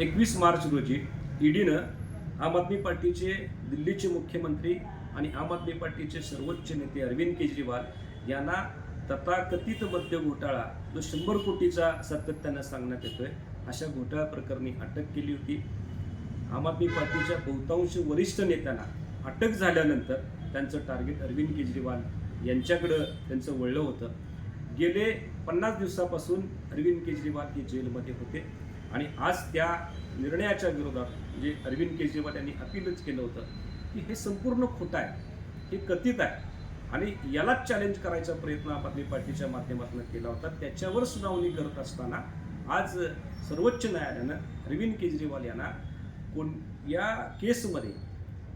एकवीस मार्च रोजी ईडीनं आम आदमी पार्टीचे दिल्लीचे मुख्यमंत्री आणि आम आदमी पार्टीचे सर्वोच्च नेते अरविंद केजरीवाल यांना तथाकथित मद्य घोटाळा जो शंभर कोटीचा सातत्यानं सांगण्यात येतोय अशा घोटाळा प्रकरणी अटक केली होती. आम आदमी पार्टीच्या बहुतांश वरिष्ठ नेत्यांना अटक झाल्यानंतर त्यांचं टार्गेट अरविंद केजरीवाल यांच्याकडं त्यांचं वळलं होतं. गेले पन्नास दिवसापासून अरविंद केजरीवाल हे जेलमध्ये होते. आणि आज त्या निर्णयाच्या विरोधात जे अरविंद केजरीवाल यांनी अपीलच केलं होतं की हे संपूर्ण खोटं आहे हे कथित आहे. आणि यालाच चॅलेंज करायचा प्रयत्न आम आदमी पार्टीच्या माध्यमातून केला होता. त्याच्यावर सुनावणी करत असताना आज सर्वोच्च न्यायालयानं अरविंद केजरीवाल यांना कोण या केसमध्ये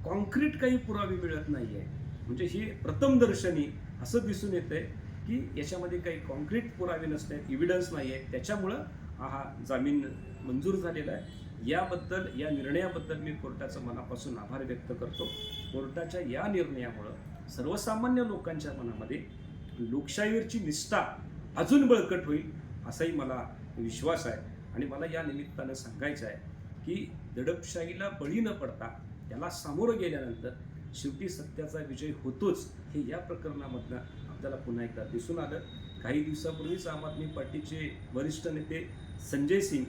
कॉन्क्रीट काही पुरावे मिळत नाही आहे म्हणजे ही प्रथमदर्शनी असं दिसून येतं आहे की याच्यामध्ये काही कॉन्क्रीट पुरावे नसत आहेत इव्हिडन्स नाही आहे त्याच्यामुळं हा जामीन मंजूर झालेला आहे. याबद्दल या निर्णयाबद्दल मी कोर्टाचा मनापासून आभार व्यक्त करतो. कोर्टाच्या या निर्णयामुळं सर्वसामान्य लोकांच्या मनामध्ये लोकशाहीवरची निष्ठा अजून बळकट होईल असाही मला विश्वास आहे. आणि मला या निमित्तानं सांगायचं आहे की दडपशाहीला बळी न पडता त्याला सामोरं गेल्यानंतर शेवटी सत्याचा विजय होतोच हे या प्रकरणामधनं आपल्याला पुन्हा एकदा दिसून आलं. काही दिवसापूर्वीच आम आदमी पार्टीचे वरिष्ठ नेते संजय सिंग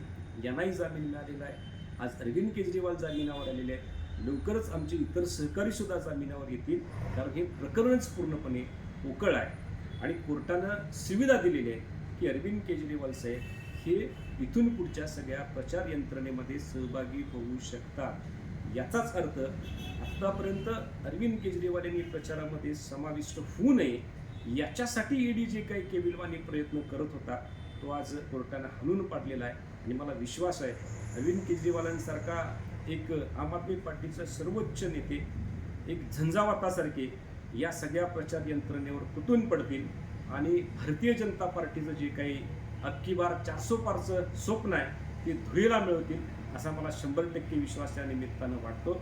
यांनाही जामीन मिळालेला आहे. आज अरविंद केजरीवाल जामिनावर आलेले आहेत. लवकरच आमचे इतर सहकारीसुद्धा जामिनावर येतील कारण हे प्रकरणच पूर्णपणे पोकळ आहे. आणि कोर्टानं सुविधा दिलेली आहे की अरविंद केजरीवाल साहेब हे इथून पुढच्या सगळ्या प्रचार यंत्रणेमध्ये सहभागी होऊ शकतात. याचाच अर्थ आत्तापर्यंत अरविंद केजरीवाल यांनी प्रचारामध्ये समाविष्ट होऊ नये याच्यासाठी ईडी जे काही केविलवानी प्रयत्न करत होता तो आज कोर्टानं हलून पाडलेला आहे. आणि मला विश्वास आहे अरविंद केजरीवालांसारखा एक आम आदमी पार्टीचा सर्वोच्च नेते एक झंझावातासारखे या सगळ्या प्रचार यंत्रणेवर तुटून पडतील. आणि भारतीय जनता पार्टीचं जे काही अक्की बार चारसो पारचं स्वप्न आहे ते धुळीला मिळवतील असा मला शंभर टक्के विश्वास या निमित्तानं वाटतो.